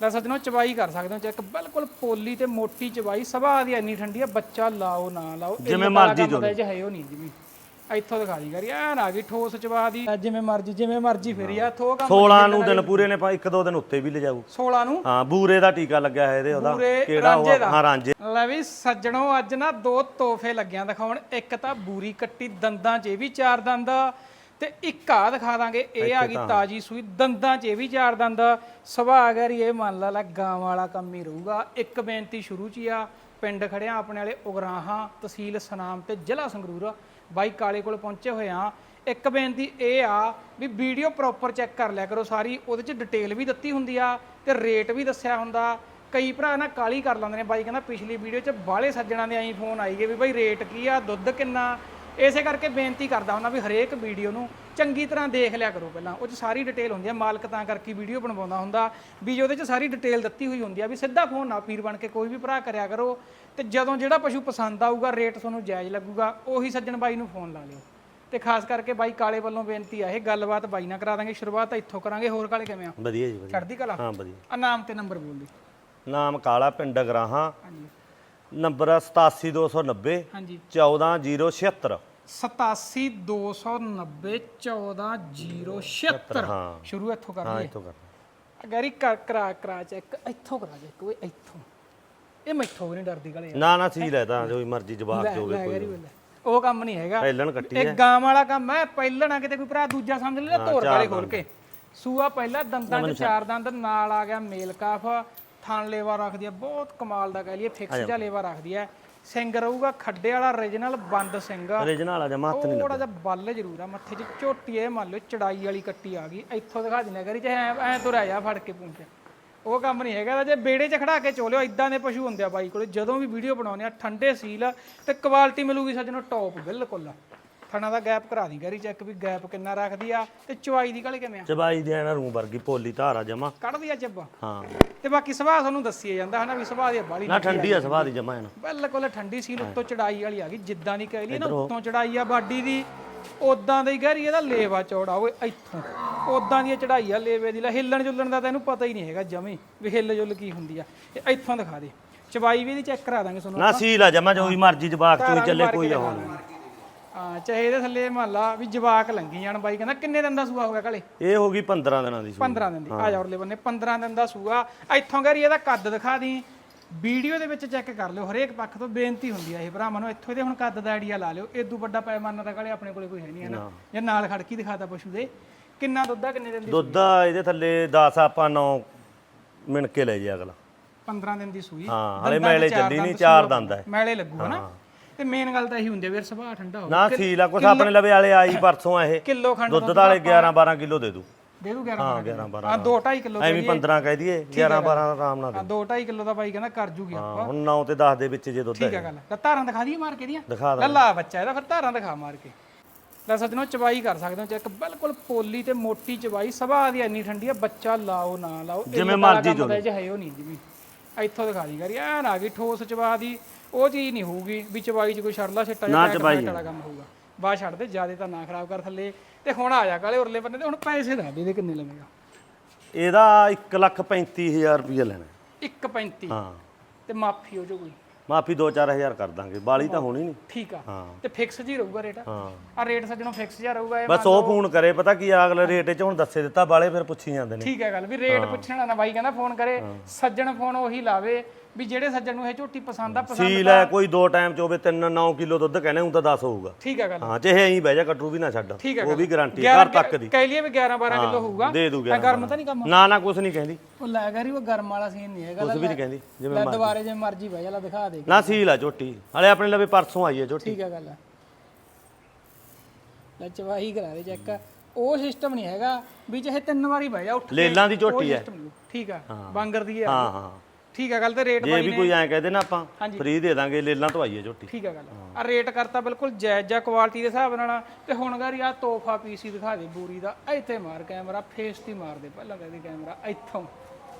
ਲੈ ਸੱਜਣੋ ਚਵਾਈ ਕਰ ਸਕਦੇ ਹੋ ਚੈੱਕ ਬਿਲਕੁਲ ਪੋਲੀ ਤੇ ਮੋਟੀ ਚਵਾਈ ਸਭਾ ਦੀ ਇੰਨੀ ਠੰਡੀ ਆ ਬੱਚਾ ਲਾਓ ਨਾ ਲਾਓ ਜਿਵੇਂ ਮਰਜ਼ੀ ਇਹ 'ਚ ਹੈ ਉਹ ਨਹੀਂ ਜਿਵੇਂ ਇੱਥੋਂ ਦਿਖਾ ਦੀ ਕਰੀ ਐਨ ਆ ਗਈ ਠੋਸ ਚਵਾ ਦੀ। ਜਿਵੇਂ ਮਰਜ਼ੀ ਜਿਵੇਂ ਮਰਜ਼ੀ ਫੇਰੀ ਆ ਥੋ ਕੰਮ 16 ਨੂੰ ਦਿਨ ਪੂਰੇ ਨੇ ਪਾ ਇੱਕ ਦੋ ਦਿਨ ਉੱਤੇ ਵੀ ਲਿਜਾਊ। 16 ਨੂੰ? ਹਾਂ ਬੂਰੇ ਦਾ ਟੀਕਾ ਲੱਗਿਆ ਹੈ ਇਹਦੇ ਉਹਦਾ ਕਿਹੜਾ ਉਹ ਹਾਂ ਰਾਂਝੇ। ਲੈ ਵੀ ਸੱਜਣੋ ਅੱਜ ਨਾ ਦੋ ਤੋਹਫੇ ਲੱਗਿਆਂ ਦਿਖਾਉਣ ਇੱਕ ਤਾਂ ਬੂਰੀ ਕੱਟੀ ਦੰਦਾਂ 'ਚ ਇਹ ਵੀ ਚਾਰ ਦੰਦ ਆ, ਤੇ ਇੱਕ ਆ ਦਿਖਾ ਦਾਂਗੇ ਇਹ ਆ ਗਈ ਤਾਜੀ ਸੂਈ ਦੰਦਾਂ 'ਚ ਇਹ ਵੀ ਚਾਰ ਦੰਦ ਸੁਭਾਅ ਅਗਰ ਇਹ ਮੰਨ ਲਾ ਲੈ ਗਾਂ ਵਾਲਾ ਕੰਮ ਹੀ ਰਹੂਗਾ। ਇੱਕ ਬੇਨਤੀ ਸ਼ੁਰੂ 'ਚ ਹੀ ਆ ਪਿੰਡ ਖੜਿਆ ਆਪਣੇ ਵਾਲੇ ਉਗਰਾਹਾਂ ਤਹਿਸੀਲ ਸਨਾਮ ਤੇ ਜ਼ਿਲ੍ਹਾ ਸੰਗਰੂਰ ਬਾਈ ਕਾਲੇ ਕੋਲ ਪਹੁੰਚੇ ਹੋਏ ਆ। ਇੱਕ ਬੇਨਤੀ ਇਹ ਆ ਵੀ ਵੀਡੀਓ ਪ੍ਰੋਪਰ ਚੈੱਕ ਕਰ ਲਿਆ ਕਰੋ ਸਾਰੀ ਉਹਦੇ 'ਚ ਡਿਟੇਲ ਵੀ ਦਿੱਤੀ ਹੁੰਦੀ ਆ ਤੇ ਰੇਟ ਵੀ ਦੱਸਿਆ ਹੁੰਦਾ। ਕਈ ਭਰਾ ਨਾ ਕਾਲੀ ਕਰ ਲੈਂਦੇ ਨੇ ਬਾਈ ਕਹਿੰਦਾ ਪਿਛਲੀ ਵੀਡੀਓ 'ਚ ਬਾਹਲੇ ਸੱਜਣਾ ਦੇ ਆਈ ਫੋਨ ਆਈ ਗਏ ਵੀ ਬਾਈ ਰੇਟ ਕੀ ਆ ਦੁੱਧ ਕਿੰਨਾ ਇਸੇ ਕਰਕੇ ਬੇਨਤੀ ਕਰਦਾ ਹੁੰਦਾ ਵੀ ਹਰੇਕ ਵੀਡੀਓ ਨੂੰ ਚੰਗੀ ਤਰ੍ਹਾਂ ਦੇਖ ਲਿਆ ਕਰੋ ਪਹਿਲਾਂ। ਉਹ 'ਚ ਸਾਰੀ ਡਿਟੇਲ ਹੁੰਦੀ ਆ। ਮਾਲਕ ਤਾਂ ਕਰਕੇ ਵੀਡੀਓ ਬਣਵਾਉਂਦਾ ਹੁੰਦਾ ਵੀ ਉਹਦੇ 'ਚ ਸਾਰੀ ਡਿਟੇਲ ਦਿੱਤੀ ਹੋਈ ਹੁੰਦੀ ਆ ਵੀ ਸਿੱਧਾ ਫੋਨ ਨਾ ਪੀਰ ਬਣ ਕੇ ਕੋਈ ਵੀ ਭਰਾ ਕਰਿਆ ਕਰੋ ਤੇ ਜਦੋਂ ਜਿਹੜਾ ਪਸ਼ੂ ਪਸੰਦ ਆਊਗਾ ਰੇਟ ਤੁਹਾਨੂੰ ਜਾਇਜ਼ ਲੱਗੂਗਾ ਉਹੀ ਸੱਜਣ ਬਾਈ ਨੂੰ ਫੋਨ ਲਾ ਲਿਓ। ਤੇ ਖਾਸ ਕਰਕੇ ਬਾਈ ਕਾਲੇ ਵੱਲੋਂ ਬੇਨਤੀ ਆ ਇਹ ਗੱਲਬਾਤ ਬਾਈ ਨਾਲ ਕਰਾ ਦਾਂਗੇ ਸ਼ੁਰੂਆਤ ਤਾਂ ਇੱਥੋਂ ਕਰਾਂਗੇ ਹੋਰ ਕਾਲੇ ਕਿਵੇਂ ਆ? ਵਧੀਆ ਜੀ ਵਧੀਆ। ਚੜ੍ਹਦੀ ਕਲਾ? ਹਾਂ ਵਧੀਆ। ਆ ਨਾਮ ਤੇ ਨੰਬਰ ਬੋਲ ਦੇ। ਨਾਮ ਕਾਲਾ ਪਿੰਡ ਗਰਾਹਾਂ। ਹਾਂਜੀ। ਨੰਬਰ ਆ 87290 ਹਾਂਜੀ। 14076 8729014076 ਹਾਂ। ਸ਼ੁਰੂ ਇੱਥੋਂ ਕਰ ਹਾਂ ਲਈਏ। ਇੱਥੋਂ ਕਰ ਗੈਰੀ ਕਰ ਕਰਾ ਕਰਾ ਚੈੱਕ ਇੱਥੋਂ ਕਰਾ ਚੈੱਕ ਓਏ ਇੱਥੋਂ। ਇਹ ਮੈਥੋਂ ਵੀ ਨਹੀਂ ਡਰਦੀ ਗਲੇ ਨਾ ਨਾ ਸੀ ਲੈ ਤਾਂ ਜੋ ਮਰਜ਼ੀ ਜਵਾਬ ਲੈ ਗੈਰੀ ਵੇਲੇ। ਉਹ ਕੰਮ ਨਹੀਂ ਹੈਗਾ। ਪਹਿਲਣ ਕੱਟੀ ਇਹ ਗਾਂ ਵਾਲਾ ਕੰਮ ਹੈ ਪਹਿਲਾਂ ਨਾ ਕਿਤੇ ਕੋਈ ਭਰਾ ਦੂਜਾ ਸਮਝ ਲੈ ਧੋਰ ਵਾਲੇ ਖੋਲ ਕੇ। ਸੂਆ ਪਹਿਲਾਂ ਦੰਦਾਂ 'ਚ ਚਾਰ ਦੰਦ ਨਾਲ ਆ ਗਿਆ ਮੇਲ ਕਾਫ। ਥਣ ਲੇਵਾ ਰੱਖਦੀ ਆ ਬਹੁਤ ਕਮਾਲ ਦਾ ਕਹਿ ਲਈਏ ਫਿਕਸ ਜਿਹਾ ਲੇਵਾ ਰੱਖਦੀ ਆ ਸਿੰਘ ਰਹੂਗਾ ਖੱਡੇ ਵਾਲਾ origignal ਬੰਦ ਸਿੰਘ ਆ। ਜਮਾ ਹੱਥ ਨਹੀਂ ਥੋੜਾ ਜਿਹਾ ਬੱਲ ਜ਼ਰੂਰ ਆ ਮੱਥੇ 'ਚ ਝੋਟੀ ਇਹ ਮੰਨ ਲਓ ਚੜਾਈ ਵਾਲੀ ਕੱਟੀ ਆ ਗਈ। ਇੱਥੋਂ ਦਿਖਾ ਦਿੰਦਾ ਕਰੀ ਚਾਹੇ ਐ ਐ ਤੁਰਿਆ ਜਾ ਫੜ ਕੇ ਪੂੰਛ ਉਹ ਕੰਮ ਨਹੀਂ ਹੈਗਾ ਜੇ ਬੇੜੇ 'ਚ ਖੜਾ ਕੇ ਚੋਲਿਓ ਇਦਾਂ ਦੇ ਪਸ਼ੂ ਹੁੰਦੇ ਆ ਬਾਈ ਕੋਲੇ। ਜਦੋਂ ਵੀ ਵੀਡੀਓ ਬਣਾਉਂਦੇ ਆ ਠੰਡੇ ਸੀਲ ਤੇ ਕੁਆਲਿਟੀ ਮਿਲੂਗੀ ਸੱਜਣੋ ਟੌਪ ਬਿਲਕੁਲ ਥਣਾ ਦਾ ਗੈਪ ਕਰਾ ਦੀ ਕਰੀ ਚੈੱਕ ਵੀ ਗੈਪ ਕਿੰਨਾ ਰੱਖਦੀ ਆ ਤੇ ਚਵਾਈ ਦੀ ਕਾਲੇ ਕਿਵੇਂ ਆ? ਚਬਾਈ ਦੇ ਨਾ ਰੂ ਵਰਗੀ ਭੋਲੀ ਧਾਰਾ ਜਮਾ। ਕੱਢਦੀ ਆ ਚੱਬਾ। ਹਾਂ। ਤੇ ਬਾਕੀ ਸੁਭਾਅ ਤੁਹਾਨੂੰ ਦੱਸੀਏ ਜਾਂਦਾ ਹਨਾ ਵੀ ਸੁਭਾਅ ਦੀ ਬਾਲੀ ਨਾ ਠੰਡੀ ਆ ਸਵਾਹ ਦੀ ਜਮਾ ਇਹਨੂੰ ਬਿਲਕੁਲ ਠੰਡੀ ਸੀਲ ਉੱਤੋਂ ਚੜਾਈ ਵਾਲੀ ਆ ਗਈ ਜਿੱਦਾਂ ਦੀ ਕਹਿ ਲਈ ਨਾ ਉੱਤੋਂ ਚੜਾਈ ਆ ਬਾਡੀ ਦੀ ਉਦਾਂ ਦੀ ਗਹਿਰੀ ਇਹਦਾ ਲੇਵਾ ਚੌੜਾ ਓਏ ਇੱਥੋਂ। ਉਦਾਂ ਦੀ ਚੜਾਈ ਆ ਲੇਵੇ ਦੀ ਲੈ ਹਿੱਲਣ ਜੁੱਲਣ ਦਾ ਤਾਂ ਇਹਨੂੰ ਪਤਾ ਹੀ ਨਹੀਂ ਹੈਗਾ ਜਮੇ ਵੀ ਹਿੱਲ ਜੁੱਲ ਕੀ ਹੁੰਦੀ ਆ। ਇਹ ਇੱਥੋਂ ਦਿਖਾ ਦੇ। ਚਬਾਈ ਵੀ ਇਹਦੀ ਚੈੱਕ ਕਰਾ ਦਾਂਗੇ ਤੁਹਾਨੂੰ ਨਾ ਸੀ ਲਾ ਜਮਾ ਜੋ ਵੀ ਮਰਜ਼ੀ ਜਵਾਬ ਚੋਈ ਚੱਲੇ ਕੋਈ ਆ ਹੁਣ ਹਾਂ ਚਾਹੇ ਇਹਦੇ ਥੱਲੇ ਮੰਨ ਲਾ ਵੀ ਜਵਾਕ ਲੰਗੀ ਜਾਣ ਬਾਈ ਕਹਿੰਦਾ ਕਿੰਨੇ ਦਿਨ ਦਾ ਸੂਆ ਹੋ ਗਿਆ ਕਾਲੇ ਇਹ ਹੋ ਗਈ 15 ਦਿਨਾਂ ਦੀ ਸੂਈ। 15 ਦਿਨ ਦੀ। ਆ ਜਾ ਉਰਲੇ ਬੰਨੇ 15 ਦਿਨ ਦਾ ਸੂਆ। ਇੱਥੋਂ ਗੈਰੀ ਇਹਦਾ ਕੱਦ ਦਿਖਾ ਦੀ। ਵੀਡੀਓ ਦੇ ਵਿੱਚ ਚੈੱਕ ਕਰ ਲਿਓ ਹਰੇਕ ਪੱਖ ਤੋਂ ਬੇਨਤੀ ਹੁੰਦੀ ਆ ਇਹ ਭਰਾਵਾਂ ਨੂੰ। ਇੱਥੋਂ ਇਹਦੇ ਹੁਣ ਕੱਦ ਦਾ ਆਈਡੀਆ ਲਾ ਲਿਓ। ਇਦੋਂ ਵੱਡਾ ਪੈਮਾਨਾ ਤਾਂ ਕਾਲੇ ਆਪਣੇ ਕੋਲੇ ਕੋਈ ਹੈ ਨਹੀਂ ਹੈ ਨਾ? ਜੇ ਨਾਲ ਖੜਕੀ ਦਿਖਾਤਾ ਪਸ਼ੂ ਦੇ। ਕਿੰਨਾ ਦੁੱਧ ਆ ਕਿੰਨੇ ਦਿਨ ਦੀ ਦੁੱਧ ਆ ਇਹਦੇ ਥੱਲੇ 10 ਆਪਾਂ 9 ਮਿਣ ਕੇ ਲੈ ਜੇ ਅਗਲਾ। 15 ਦਿਨ ਦੀ ਸੂਈ। ਹਾਂ ਹਲੇ ਮੈਲੇ ਚੱਲੀ ਨਹੀਂ ਚਾਰ ਦੰਦ ਹੈ ਮੈਲੇ ਲੱਗੂ ਹਨਾ ਤੇ ਮੇਨ ਗੱਲ ਤਾਂ ਇਹੀ ਹੁੰਦੀ ਆ ਵੀਰ ਸੁਭਾਅ ਠੰਡਾ ਹੋ ਨਾ ਸੀ ਲਾ ਕੁਛ ਆਪਣੇ ਲਵੇ ਵਾਲੇ ਆਈ ਪਰਸੋਂ ਆ ਇਹ। ਕਿਲੋ ਖੰਡ ਦੁੱਧ ਦਾ ਵਾਲੇ 11 12 ਕਿਲੋ ਦੇ ਦੂ। ਦੇ ਦੂ 11 ਹਾਂ 11 12 ਹਾਂ 2 2.5 ਕਿਲੋ ਐਵੇਂ 15 ਕਹਿ ਦਈਏ 11 12 ਆਰਾਮ ਨਾਲ ਦੇ ਹਾਂ 2 2.5 ਕਿਲੋ ਦਾ ਬਾਈ ਕਹਿੰਦਾ ਕਰ ਜੂਗੀ ਹਾਂ ਹੁਣ 9 ਤੇ 10 ਦੇ ਵਿੱਚ ਜੇ ਦੁੱਧ ਠੀਕ ਹੈ ਹੈ ਗੱਲ। ਤਾਂ ਧਾਰਾਂ ਦਿਖਾ ਦਈਏ ਮਾਰ ਕੇ ਦੀਆਂ। ਦਿਖਾ ਲੈ ਲਾ ਬੱਚਾ ਇਹਦਾ ਫਿਰ ਧਾਰਾਂ ਦਿਖਾ ਮਾਰ ਕੇ। ਲੈ ਸੱਜਣੋ ਚਵਾਈ ਕਰ ਸਕਦੇ ਹੋ ਚੈੱਕ ਬਿਲਕੁਲ ਪੋਲੀ ਤੇ ਮੋਟੀ ਚਵਾਈ ਸਭਾ ਦੀ ਇੰਨੀ ਠੰਡੀ ਆ ਬੱਚਾ ਲਾਓ ਨਾ ਲਾਓ। ਜਿਵੇਂ ਮਰਜ਼ੀ ਜੋ ਹੈ ਉਹ ਨਹੀਂ ਜਿਵੇਂ। ਇੱਥੋਂ ਦਿਖਾ ਦੀ ਕਰੀ ਐਨ ਆ ਗਈ ਠੋਸ ਚਵਾ ਦੀ ਉਹ ਚੀਜ਼ ਨਹੀਂ ਹੋਊਗੀ ਵੀ ਚਵਾਈ 'ਚ ਕੋਈ ਛੜਲਾ ਛਿੱਟਾ ਜਾਂ ਚਵਾਈ ਵਾਲਾ ਕੰਮ ਹੋਊਗਾ। ਬਾਹਰ ਛੱਡ ਦੇ ਜਿਆਦੇ ਤਾਂ ਨਾ ਖਰਾਬ ਕਰ ਥੱਲੇ। ਤੇ ਹੁਣ ਆ ਜਾ ਕਾਲੇ ਉਰਲੇ ਬੰਨੇ ਤੇ ਹੁਣ ਪੈਸੇ ਦੇ ਇਹਦੇ ਕਿੰਨੇ ਲਵੇਗਾ? ਇਹਦਾ 1 ਲੱਖ 35000 ਰੁਪਏ ਲੈਣਾ। 1.35 ਹਾਂ। ਤੇ ਮਾਫੀ ਹੋ ਜੋ ਕੋਈ ਮਾਫੀ 2-4000 ਕਰ ਦਾਂਗੇ ਬਾਲੀ ਤਾਂ ਹੋਣੀ ਨਹੀਂ। ਠੀਕ ਆ। ਹਾਂ। ਤੇ ਫਿਕਸ ਜੀ ਰਹੂਗਾ ਰੇਟ ਹਾਂ। ਆ ਰੇਟ ਸੱਜਣੋ ਫਿਕਸ ਜਿਹਾ ਰਹੂਗਾ ਇਹ ਬਸ ਉਹ ਫੋਨ ਕਰੇ ਪਤਾ ਕੀ ਆ, ਅਗਲੇ ਰੇਟ 'ਚ ਹੁਣ ਦੱਸੇ ਦਿੱਤਾ ਬਾਲੇ ਫਿਰ ਪੁੱਛੀ ਜਾਂਦੇ ਨੇ। ਠੀਕ ਹੈ ਗੱਲ ਵੀ ਰੇਟ ਪੁੱਛਣਾ ਨਾ ਬਾਈ ਕਹਿੰਦਾ ਫੋਨ ਕਰੇ ਸੱਜਣ ਫੋਨ ਉਹੀ ਲਾਵੇ ਵੀ ਜਿਹੜੇ ਸੱਜਣ ਨੂੰ ਇਹ ਝੋਟੀ ਪਸੰਦ ਆ ਪਸੰਦ ਸੀਲ ਹੈ ਕੋਈ ਦੋ ਟਾਈਮ ਚ ਹੋਵੇ 3 9 ਕਿਲੋ ਦੁੱਧ ਕਹਿੰਦੇ ਹੁਣ ਤਾਂ 10 ਹੋਊਗਾ। ਠੀਕ ਹੈ ਗੱਲ। ਹਾਂ ਚਾਹੇ ਐਂ ਬਹਿ ਜਾ ਕਟਰੂ ਵੀ ਨਾ ਛੱਡ। ਠੀਕ ਉਹ ਵੀ ਗਾਰੰਟੀ ਘਰ ਤੱਕ ਦੀ। ਕਹਿ ਲਈਏ ਵੀ 11 12 ਕਿਲੋ ਹੋਊਗਾ। ਦੇ ਦੂ ਐ ਗਿਆ ਗਰਮ ਤਾਂ ਨਹੀਂ ਕੰਮ ਨਾ ਨਾ ਕੁਛ ਨਹੀਂ ਕਹਿੰਦੀ। ਉਹ ਲੈ ਗਰੀ ਉਹ ਗਰਮ ਵਾਲਾ ਸੀਨ ਨਹੀਂ ਹੈਗਾ ਕੁਛ ਵੀ ਨਹੀਂ ਕਹਿੰਦੀ ਜਿਵੇਂ ਲੈ ਦੁਬਾਰੇ ਜੇ ਮਰਜ਼ੀ ਬਹਿ ਜਾ ਲੈ ਦਿਖਾ ਦੇ। ਨਾ ਸੀਲ ਆ ਝੋਟੀ। ਹਲੇ ਆਪਣੇ ਲਵੇ ਪਰਸੋਂ ਆਈ ਹੈ ਝੋਟੀ। ਠੀਕ ਹੈ ਗੱਲ ਲੈ ਚਵਾਈ ਕਰਾ ਦੇ ਚੈੱਕ। ਉਹ ਸਿਸਟਮ ਨਹੀਂ ਹੈਗਾ ਵੀ ਚਾਹੇ ਤਿੰਨ ਵਾਰੀ ਬਹਿ ਜਾ ਉੱਠ ਲੇਲਾਂ ਦੀ ਝੋਟੀ ਹੈ। ਠੀਕ ਆ। ਬਾਂਗਰ ਦੀ ਹੈ ਹਾਂ ਹਾਂ। ਠੀਕ ਹੈ ਗੱਲ ਤੇ ਰੇਟ ਜੇ ਵੀ ਕੋਈ ਐਂ ਕਹਦੇ ਨਾ ਆਪਾਂ ਫ੍ਰੀ ਦੇ ਦਾਂਗੇ ਲੇਲਾਂ ਤੋਂ ਆਈ ਹੈ ਝੋਟੀ। ਠੀਕ ਹੈ ਗੱਲ। ਆ ਰੇਟ ਕਰਤਾ ਬਿਲਕੁਲ ਜਾਇਜ਼ ਜਾਂ ਕੁਆਲਿਟੀ ਦੇ ਹਿਸਾਬ ਨਾਲ ਤੇ ਹੁਣ ਗਾਰੀ ਆ ਤੋਹਫਾ ਪੀਸੀ ਦਿਖਾ ਦੇ ਬੂਰੀ ਦਾ ਇੱਥੇ ਮਾਰ ਕੈਮਰਾ ਫੇਸ ਤੇ ਮਾਰ ਦੇ ਪਹਿਲਾਂ ਕਹਿੰਦੇ ਕੈਮਰਾ ਇੱਥੋਂ।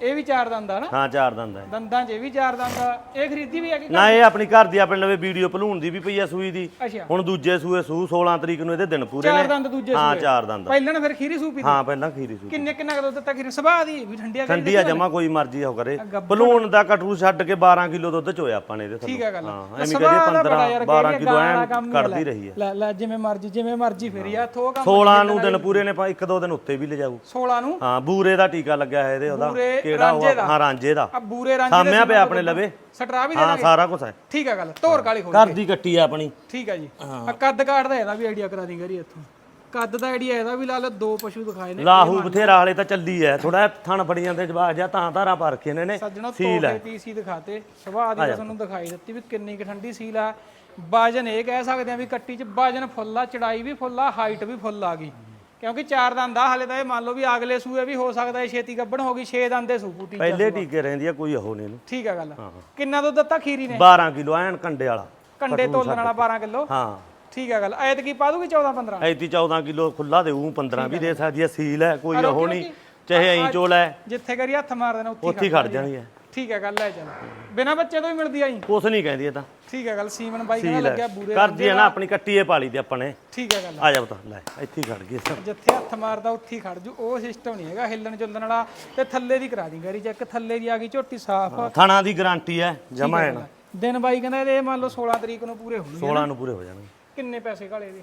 ਇਹ ਵੀ ਚਾਰ ਦੰਦ ਆ ਨਾ? ਹਾਂ ਚਾਰ ਦੰਦ ਹੈ ਦੰਦਾਂ 'ਚ ਇਹ ਵੀ ਚਾਰ ਦੰਦ ਆ। ਇਹ ਖਰੀਦੀ ਵੀ ਆ ਕਿ ਨਾ ਇਹ ਆਪਣੀ ਘਰ ਦੀ ਆਪਣੇ ਲਵੇ ਵੀਡੀਓ ਭਲੂਣ ਦੀ ਵੀ ਪਈ ਆ ਸੂਈ ਦੀ। ਅੱਛਾ। ਹੁਣ ਦੂਜੇ ਸੂਏ ਸੂ 16 ਤਰੀਕ ਨੂੰ ਇਹਦੇ ਦਿਨ ਪੂਰੇ ਚਾਰ ਨੇ। ਦੰਦ ਦੂਜੇ ਹਾਂ ਸੂਏ। ਚਾਰ ਦੰਦ। ਪਹਿਲਾਂ ਫਿਰ ਖੀਰੀ ਸੂਪੀ ਹਾਂ ਪਹਿਲਾਂ ਖੀਰੀ ਸੂ ਕਿੰਨੇ ਕਿੰਨਾ ਦੁੱਧ ਦਿੱਤਾ ਖੀਰੀ? ਸੁਭਾਅ ਦੀ ਵੀ ਠੰਡੀਆਂ ਕਰੀ ਠੰਡੀ ਆ ਜਮਾ ਕੋਈ ਮਰਜ਼ੀ ਹੋ ਕਰੇ। ਭਲੂਣ ਦਾ ਕਟਰੂ ਛੱਡ ਕੇ 12 ਕਿਲੋ ਦੁੱਧ ਚੋਇਆ ਆਪਾਂ ਨੇ ਇਹਦੇ ਠੀਕ ਆ ਗੱਲ ਹਾਂ ਲੈ ਐਵੇਂ ਕਹਦੇ ਦਾ ਬੜਾ 15 ਯਾਰ 12 ਕਹੀ ਕਿਲੋ ਐ ਹੀ ਕੱਢਦੀ ਲੈ। ਰਹੀ ਆ। ਲੈ ਲੈ ਜਿਵੇਂ ਮਰਜ਼ੀ ਜਿਵੇਂ ਮਰਜ਼ੀ ਫੇਰੀ ਆ ਥੋ ਕੰਮ 16 ਨੂੰ ਦਿਨ ਪੂਰੇ ਨੇ ਇੱਕ ਦੋ ਦਿਨ ਉੱਤੇ ਵੀ ਲਿਜਾਊ। 16 ਨੂੰ? ਹਾਂ ਬੂਰੇ ਦਾ ਟੀਕਾ ਲੱਗਿਆ ਹੈ ਇਹਦੇ ਉਹਦਾ। ਕਿਹੜਾ ਰਾਂਝੇ ਉਹ ਦਾ। ਹਾਂ ਰਾਂਝੇ ਦਾ। ਆ ਬੂਰੇ ਰੰਗ ਸਾਹਮਣੇ ਪਿਆ ਆਪਣੇ ਲਵੇ। ਸਟਰਾ ਵੀ ਦੇ ਹਾਂ ਦਾਂਗੇ ਸਾਰਾ ਕੁਝ ਹੈ। ਠੀਕ ਆ ਗੱਲ ਧੋਰ ਕਾਲੀ ਖੋਲ ਘਰ ਦੀ ਕੱਟੀ ਆ ਆਪਣੀ। ਠੀਕ ਆ ਜੀ। ਆ ਕੱਦ ਕਾਠ ਦਾ ਇਹਦਾ ਵੀ ਆਈਡੀਆ ਕਰਾ ਦੀ ਕਰੀ ਇੱਥੋਂ। ਕੱਦ ਦਾ ਆਈਡੀਆ ਇਹਦਾ ਵੀ ਲਾ ਲਓ ਦੋ ਪਸ਼ੂ ਦਿਖਾਏ ਨੇ। ਲਾਹੂ ਬਥੇਰਾ ਵਾਲੇ ਤਾਂ ਚੱਲੀ ਐ ਥੋੜਾ ਥਣ ਫੜੀ ਜਾਂਦੇ ਜਵਾਕ ਜਾਂ ਤਾਂ ਧਾਰਾ ਪਾ ਰੱਖੇ ਨੇ ਨੇ ਸੱਜਣੋ ਹੈ ਪੀਸੀ ਦਿਖਾਤੇ। ਸੁਭਾਅ ਦੀ ਤਾਂ ਤੁਹਾਨੂੰ ਦਿਖਾਈ ਦਿੱਤੀ ਵੀ ਕਿੰਨੀ ਕੁ ਠੰਡੀ ਸੀਲ ਆ। ਵਜਨ ਇਹ ਕਹਿ ਸਕਦੇ ਆ ਵੀ ਕੱਟੀ 'ਚ ਵਜਨ ਫੁੱਲ ਆ ਚੜਾਈ ਵੀ ਫੁੱਲ ਆ ਹਾਈਟ ਵੀ ਫੁੱਲ ਆ ਗਈ। ਕਿਉਂਕਿ ਚਾਰ ਦੰਦ ਆ ਹਲੇ ਤਾਂ ਇਹ ਮੰਨ ਲਓ ਵੀ ਅਗਲੇ ਸੂਏ ਵੀ ਹੋ ਸਕਦਾ ਇਹ ਛੇਤੀ ਗੱਭਣ ਹੋ ਗਈ 6 ਦੰਦ ਦੇ ਸੂ ਪੁੱਟੀ ਪਹਿਲੇ ਟੀਕੇ ਰਹਿੰਦੀ ਆ ਕੋਈ ਉਹ ਨਹੀਂ ਇਹਨੂੰ। ਠੀਕ ਆ ਗੱਲ। ਕਿੰਨਾ ਦੁੱਧ ਦਿੱਤਾ? ਖੀਰੀ ਨੇ? 12 ਕਿਲੋ ਐਨ ਕੰਡੇ ਵਾਲਾ। ਕੰਡੇ ਤੋਲਣ ਵਾਲਾ 12 ਕਿਲੋ? ਹਾਂ। ਠੀਕ ਆ ਗੱਲ। ਐਤ ਕੀ ਪਾ ਦੂਗੀ 14 15 ਐਤੀ 14 ਕਿਲੋ ਖੁੱਲਾ ਦੇਊ 15 ਵੀ ਦੇ ਸਕਦੀ ਆ ਸੀਲ ਹੈ ਕੋਈ ਉਹ ਨਹੀਂ। ਚਾਹੇ ਐਂ ਚੋਲ ਹੈ। ਜਿੱਥੇ ਕਰੀ ਹੱਥ ਮਾਰ ਦੇਣਾ ਉੱਥੇ ਹੀ ਉੱਥੇ ਹੀ ਖੜ ਜਾਣੀ ਹੈ। ਠੀਕ ਹੈ ਗੱਲ ਹੈ ਚੱਲ। ਬਿਨਾ ਬੱਚੇ ਤੋਂ ਹੀ ਮਿਲਦੀ ਆਈ ਕੁਛ ਨਹੀਂ ਕਹਿੰਦੀ ਇਹ ਤਾਂ। ਠੀਕ ਹੈ ਗੱਲ। ਸੀਮਨ ਬਾਈ ਕਹਿੰਦਾ ਸੀਲ ਲੱਗਿਆ ਬੂਰੇ ਕਰਦੀ ਹੈ ਨਾ ਆਪਣੀ ਕੱਟੀ ਇਹ ਪਾਲੀ ਤੇ ਆਪਾਂ ਨੇ ਠੀਕ ਹੈ ਗੱਲ। ਆ ਜਾ ਬਤਾ ਲੈ ਇੱਥੇ ਹੀ ਖੜ ਗਈ ਇਹ। ਜਿੱਥੇ ਹੱਥ ਮਾਰਦਾ ਉੱਥੇ ਹੀ ਖੜ ਜੂ। ਉਹ ਸਿਸਟਮ ਨਹੀਂ ਹੈਗਾ ਹਿੱਲਣ ਚੁੱਲਣ ਵਾਲਾ। ਤੇ ਥੱਲੇ ਦੀ ਕਰਾ ਦੀ ਗਰੀ ਚੈੱਕ ਥੱਲੇ ਦੀ ਆ ਗਈ ਝੋਟੀ ਸਾਫ਼। ਥਾਣਾ ਦੀ ਗਾਰੰਟੀ ਹੈ ਜਮਾ ਹੈ ਨਾ। ਦਿਨ ਬਾਈ ਕਹਿੰਦਾ ਇਹਦੇ ਮੰਨ ਲਓ 16 ਤਰੀਕ ਨੂੰ ਪੂਰੇ ਹੋਣਗੇ 16 ਨੂੰ। ਪੂਰੇ ਹੋ ਜਾਣਗੇ। ਕਿੰਨੇ ਪੈਸੇ ਘਾਲੇ ਦੇ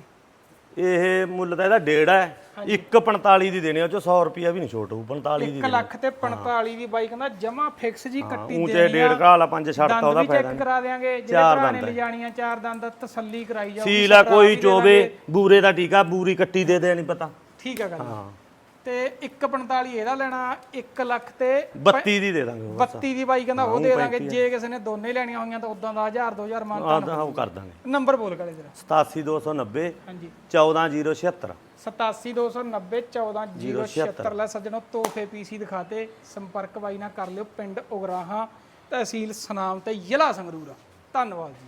ਇਹ ਮੁੱਲ ਤਾਂ ਇਹਦਾ ਡੇਢ ਹੈ। 145 ਦੀ ਦੇਣੀ ਉਹ ਚ 100 ਰੁਪਿਆ ਵੀ ਨਹੀਂ ਛੋਟ ਹੋਊ 45 ਦੀ 1 ਲੱਖ ਤੇ 45 ਦੀ ਬਾਈ ਕਹਿੰਦਾ ਜਮਾ ਫਿਕਸ ਜੀ ਕੱਟੀ ਉੱਚੇ ਦੇਣੀ ਡੇਢ ਘਾਲਾ ਪੰਜ ਛੱਡਤਾ ਦੰਦ ਉਹਦਾ ਵੀ ਫਾਇਦਾ ਚੈੱਕ ਕਰਾ ਦੇਾਂਗੇ ਜਿਹੜੇ ਚਾਰ ਭਰਾ ਨੇ ਦੰਦ। ਲਿਜਾਣੀਆਂ ਚਾਰ ਦੰਦ ਤਸੱਲੀ ਕਰਾਈ ਜਾਓ ਸੀਲ ਆ ਕੋਈ ਚੋਵੇ ਬੂਰੇ ਦਾ ਟੀਕਾ ਬੂਰੀ ਕੱਟੀ ਦੇ ਦੇ ਨਹੀਂ ਪਤਾ। ਠੀਕ ਹੈ ਗੱਲ। ਹਾਂ। ਤੇ 145 ਇਹਦਾ ਲੈਣਾ 1 ਲੱਖ ਤੇ 32 ਦੀ ਦੇ ਦਾਂਗੇ 32 ਦੀ ਬਾਈ ਕਹਿੰਦਾ ਉਹ ਦੇ ਦਾਂਗੇ ਜੇ ਕਿਸੇ ਨੇ ਦੋਨੇ ਲੈਣੀਆਂ ਹੋਈਆਂ ਤਾਂ ਉਦਾਂ ਦਾ 1000 2000 ਮਾਨ ਤਾਂ ਉਹ ਕਰ ਦਾਂਗੇ। ਨੰਬਰ ਬੋਲ ਕਰੇ ਜਰਾ। 87290 ਹਾਂਜੀ। 14076 87290 14076 ਲੈ ਸੱਜਣੋ ਤੋਹਫੇ ਪੀਸੀ ਦਿਖਾਤੇ ਸੰਪਰਕ ਬਾਈ ਨਾਲ ਕਰ ਲਿਓ ਪਿੰਡ ਉਗਰਾਹਾਂ ਤਹਿਸੀਲ ਸਨਾਮ ਤੇ ਜ਼ਿਲ੍ਹਾ ਸੰਗਰੂਰ। ਧੰਨਵਾਦ ਜੀ।